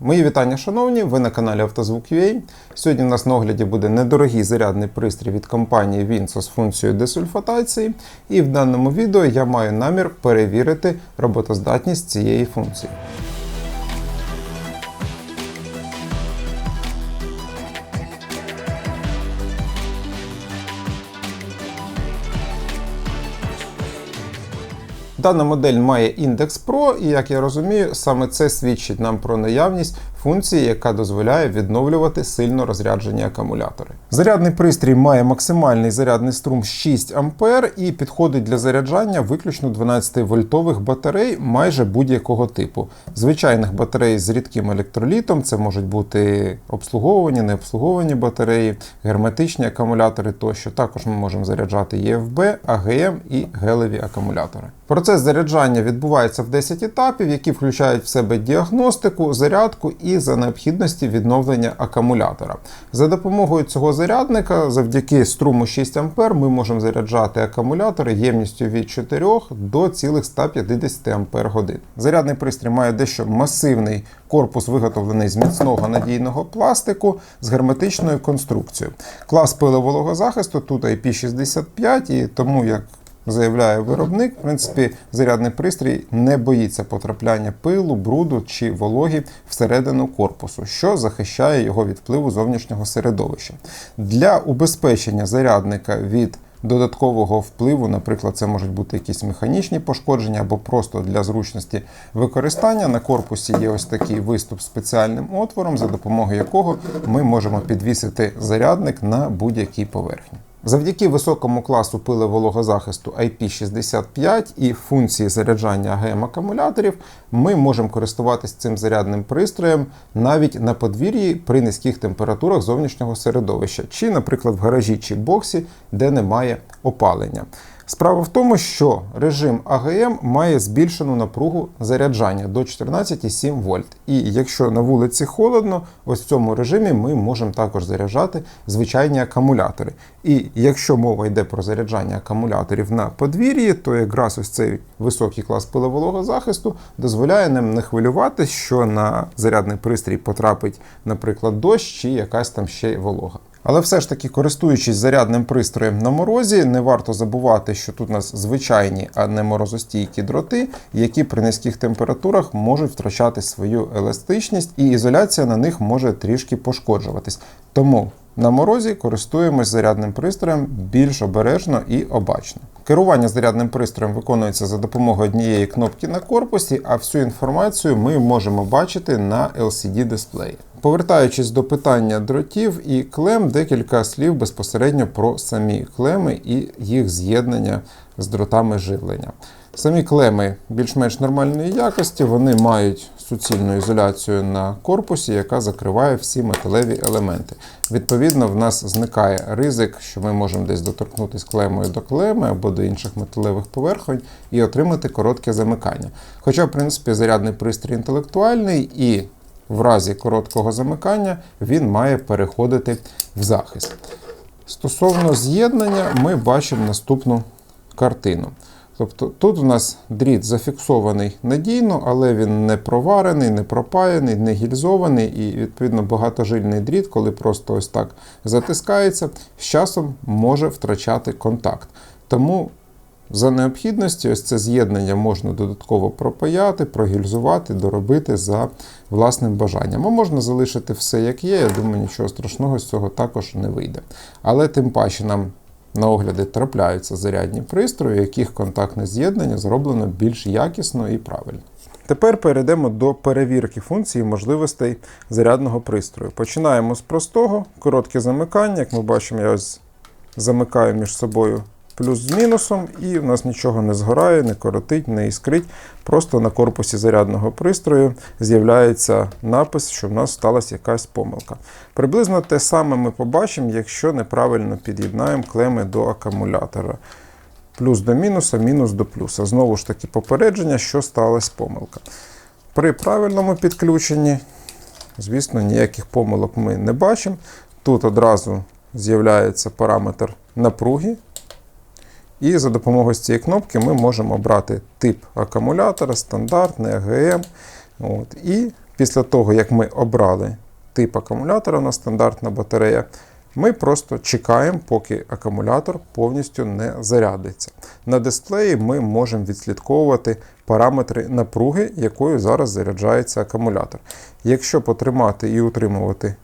Мої вітання, шановні! Ви на каналі Автозвук.ua. Сьогодні у нас на огляді буде недорогий зарядний пристрій від компанії Вінсо з функцією десульфатації. І в даному відео я маю намір перевірити роботоздатність цієї функції. Дана модель має індекс Pro, і як я розумію, саме це свідчить нам про наявність функції, яка дозволяє відновлювати сильно розряджені акумулятори. Зарядний пристрій має максимальний зарядний струм 6 А і підходить для заряджання виключно 12-вольтових батарей майже будь-якого типу. Звичайних батарей з рідким електролітом, це можуть бути обслуговувані, необслуговані батареї, герметичні акумулятори тощо. Також ми можемо заряджати ЄФБ, АГМ і гелеві акумулятори. Процес заряджання відбувається в 10 етапів, які включають в себе діагностику, зарядку і за необхідності відновлення акумулятора. За допомогою цього зарядника, завдяки струму 6 А, ми можемо заряджати акумулятори ємністю від 4 до цілих 150 Ампер годин. Зарядний пристрій має дещо масивний корпус, виготовлений з міцного надійного пластику з герметичною конструкцією. Клас пилового захисту тут IP65, і тому як заявляє виробник, в принципі, зарядний пристрій не боїться потрапляння пилу, бруду чи вологі всередину корпусу, що захищає його від впливу зовнішнього середовища. Для убезпечення зарядника від Додаткового впливу, наприклад, це можуть бути якісь механічні пошкодження або просто для зручності використання. На корпусі є ось такий виступ спеціальним отвором, за допомогою якого ми можемо підвісити зарядник на будь-якій поверхні. Завдяки високому класу пили вологозахисту IP65 і функції заряджання АГМ акумуляторів ми можемо користуватись цим зарядним пристроєм навіть на подвір'ї при низьких температурах зовнішнього середовища, чи, наприклад, в гаражі чи боксі, де немає опалення. Справа в тому, що режим АГМ має збільшену напругу заряджання до 14,7 вольт. І якщо на вулиці холодно, ось в цьому режимі ми можемо також заряджати звичайні акумулятори. І якщо мова йде про заряджання акумуляторів на подвір'ї, то якраз ось цей високий клас пилового захисту дозволяє нам не хвилювати, що на зарядний пристрій потрапить, наприклад, дощ чи якась там ще волога. Але все ж таки, користуючись зарядним пристроєм на морозі, не варто забувати, що тут у нас звичайні, а не морозостійкі дроти, які при низьких температурах можуть втрачати свою еластичність, і ізоляція на них може трішки пошкоджуватись. Тому на морозі користуємось зарядним пристроєм більш обережно і обачно. Керування зарядним пристроєм виконується за допомогою однієї кнопки на корпусі, а всю інформацію ми можемо бачити на LCD-дисплеї. Повертаючись до питання дротів і клем, декілька слів безпосередньо про самі клеми і їх з'єднання з дротами живлення. Самі клеми більш-менш нормальної якості, вони мають суцільну ізоляцію на корпусі, яка закриває всі металеві елементи. Відповідно, в нас зникає ризик, що ми можемо десь доторкнутися клемою до клеми або до інших металевих поверхонь і отримати коротке замикання. Хоча, в принципі, зарядний пристрій інтелектуальний і в разі короткого замикання він має переходити в захист. Стосовно з'єднання, ми бачимо наступну картину. Тобто тут у нас дріт зафіксований надійно, але він не проварений, не пропаяний, не гільзований і, відповідно, багатожильний дріт, коли просто ось так затискається, з часом може втрачати контакт. Тому за необхідності, ось це з'єднання можна додатково пропаяти, прогільзувати, доробити за власним бажанням. А можна залишити все як є. Я думаю, нічого страшного з цього також не вийде. Але тим паче нам на огляди трапляються зарядні пристрої, яких контактне з'єднання зроблено більш якісно і правильно. Тепер перейдемо до перевірки функцій можливостей зарядного пристрою. Починаємо з простого, коротке замикання. Як ми бачимо, я ось замикаю між собою плюс з мінусом, і в нас нічого не згорає, не коротить, не іскрить. Просто на корпусі зарядного пристрою з'являється напис, що в нас сталася якась помилка. Приблизно те саме ми побачимо, якщо неправильно під'єднаємо клеми до акумулятора. Плюс до мінуса, мінус до плюса. Знову ж таки, попередження, що сталася помилка. При правильному підключенні, звісно, ніяких помилок ми не бачимо. Тут одразу з'являється параметр напруги. І за допомогою цієї кнопки ми можемо обрати тип акумулятора, стандартний, АГМ. От, І після того, як ми обрали тип акумулятора на стандартна батарея, ми просто чекаємо, поки акумулятор повністю не зарядиться. На дисплеї ми можемо відслідковувати параметри напруги, якою зараз заряджається акумулятор. Якщо потримати і утримувати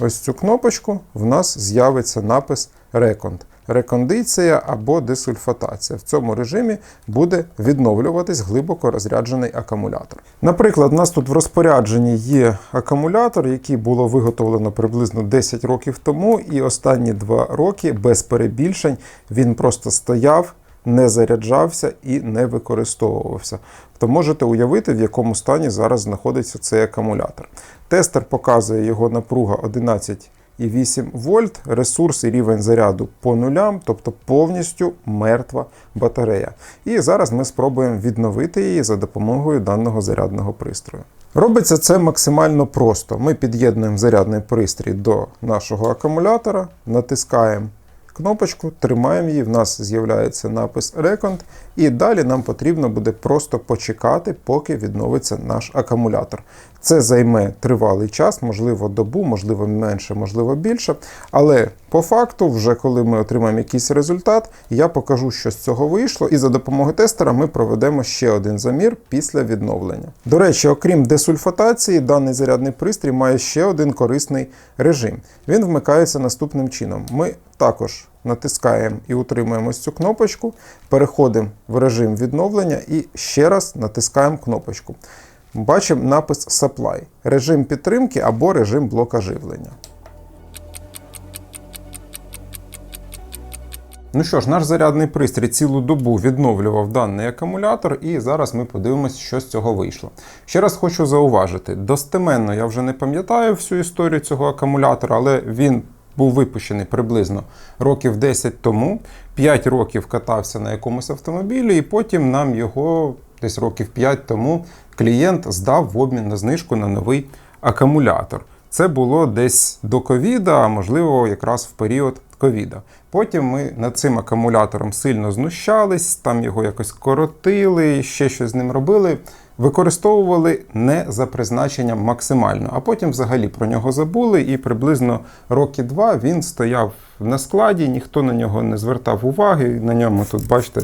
ось цю кнопочку, в нас з'явиться напис Recond. Рекондиція або десульфатація. В цьому режимі буде відновлюватись глибоко розряджений акумулятор. Наприклад, у нас тут в розпорядженні є акумулятор, який було виготовлено приблизно 10 років тому, і останні 2 роки без перебільшень він просто стояв. Не заряджався і не використовувався. То можете уявити, в якому стані зараз знаходиться цей акумулятор. Тестер показує його напруга 11,8 вольт, ресурс і рівень заряду по нулям, тобто повністю мертва батарея. І зараз ми спробуємо відновити її за допомогою даного зарядного пристрою. Робиться це максимально просто. Ми під'єднуємо зарядний пристрій до нашого акумулятора, натискаємо кнопочку, тримаємо її, в нас з'являється напис Recont, і далі нам потрібно буде просто почекати, поки відновиться наш акумулятор. Це займе тривалий час, можливо, добу, можливо, менше, можливо, більше. Але по факту, вже коли ми отримаємо якийсь результат, я покажу, що з цього вийшло, і за допомогою тестера ми проведемо ще один замір після відновлення. До речі, окрім десульфатації, даний зарядний пристрій має ще один корисний режим. Він вмикається наступним чином. Ми також натискаємо і утримуємо цю кнопочку, переходимо в режим відновлення і ще раз натискаємо кнопочку. Бачимо напис Supply, режим підтримки або режим блока живлення. Ну що ж, наш зарядний пристрій цілу добу відновлював даний акумулятор, і зараз ми подивимося, що з цього вийшло. Ще раз хочу зауважити: достеменно я вже не пам'ятаю всю історію цього акумулятора, але він був випущений приблизно років 10 тому. 5 років катався на якомусь автомобілі, і потім нам його десь років 5 тому клієнт здав в обмін на знижку на новий акумулятор. Це було десь до ковіда, а можливо, якраз в період ковіда. Потім ми над цим акумулятором сильно знущались, там його якось коротили, ще щось з ним робили. Використовували не за призначенням максимально, а потім взагалі про нього забули, і приблизно роки два він стояв на складі, ніхто на нього не звертав уваги. На ньому тут, бачите,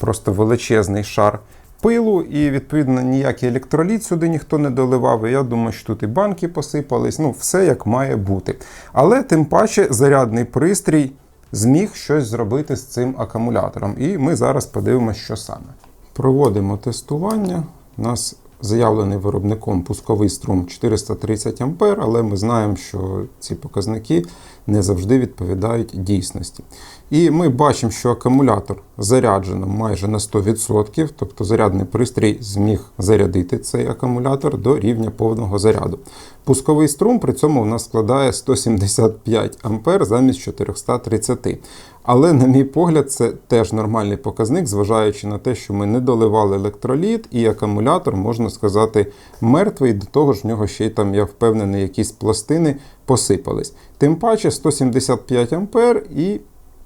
просто величезний шар пилу, і, відповідно, ніякий електроліт сюди ніхто не доливав. І я думаю, що тут і банки посипались, ну, все як має бути. Але тим паче зарядний пристрій зміг щось зробити з цим акумулятором. І ми зараз подивимося, що саме. Проводимо тестування. У нас заявлений виробником пусковий струм 430 А, але ми знаємо, що ці показники не завжди відповідають дійсності. І ми бачимо, що акумулятор заряджено майже на 100%, тобто зарядний пристрій зміг зарядити цей акумулятор до рівня повного заряду. Пусковий струм при цьому у нас складає 175 А замість 430. Але, на мій погляд, це теж нормальний показник, зважаючи на те, що ми не доливали електроліт, і акумулятор, можна сказати, мертвий, до того ж в нього ще й там, я впевнений, якісь пластини посипались. Тим паче 175 А і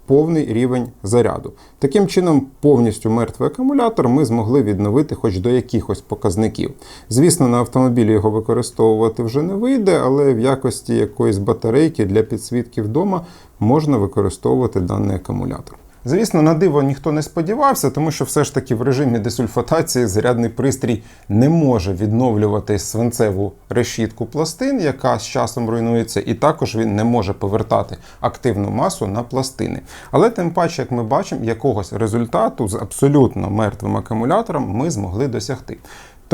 повний рівень заряду. Таким чином, повністю мертвий акумулятор ми змогли відновити хоч до якихось показників. Звісно, на автомобілі його використовувати вже не вийде, але в якості якоїсь батарейки для підсвітки вдома можна використовувати даний акумулятор. Звісно, на диво ніхто не сподівався, тому що все ж таки в режимі десульфатації зарядний пристрій не може відновлювати свинцеву решітку пластин, яка з часом руйнується, і також він не може повертати активну масу на пластини. Але тим паче, як ми бачимо, якогось результату з абсолютно мертвим акумулятором ми змогли досягти.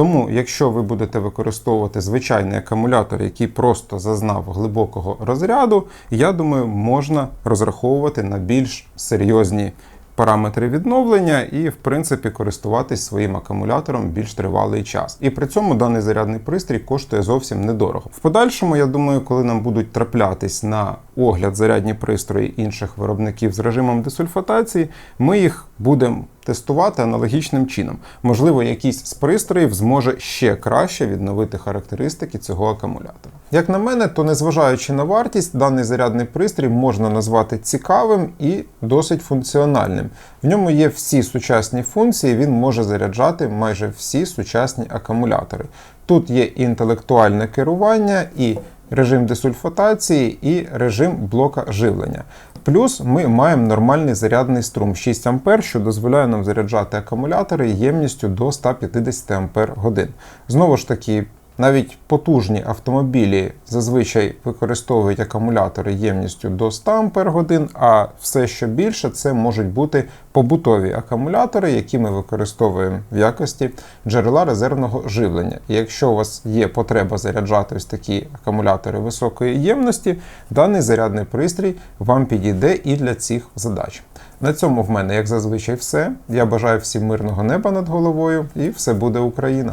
Тому, якщо ви будете використовувати звичайний акумулятор, який просто зазнав глибокого розряду, я думаю, можна розраховувати на більш серйозні параметри відновлення і, в принципі, користуватись своїм акумулятором більш тривалий час. І при цьому даний зарядний пристрій коштує зовсім недорого. В подальшому, я думаю, коли нам будуть траплятись на огляд зарядні пристрої інших виробників з режимом десульфатації, ми їх будемо тестувати аналогічним чином. Можливо, якийсь з пристроїв зможе ще краще відновити характеристики цього акумулятора. Як на мене, то незважаючи на вартість, даний зарядний пристрій можна назвати цікавим і досить функціональним. В ньому є всі сучасні функції, він може заряджати майже всі сучасні акумулятори. Тут є інтелектуальне керування, і режим десульфатації, і режим блока живлення. Плюс ми маємо нормальний зарядний струм 6 А, що дозволяє нам заряджати акумулятори ємністю до 150 Ампер годин. Знову ж таки, навіть потужні автомобілі зазвичай використовують акумулятори ємністю до 100 Ампер годин, а все, що більше, це можуть бути побутові акумулятори, які ми використовуємо в якості джерела резервного живлення. І якщо у вас є потреба заряджати ось такі акумулятори високої ємності, даний зарядний пристрій вам підійде і для цих задач. На цьому в мене, як зазвичай, все. Я бажаю всім мирного неба над головою, і все буде Україна!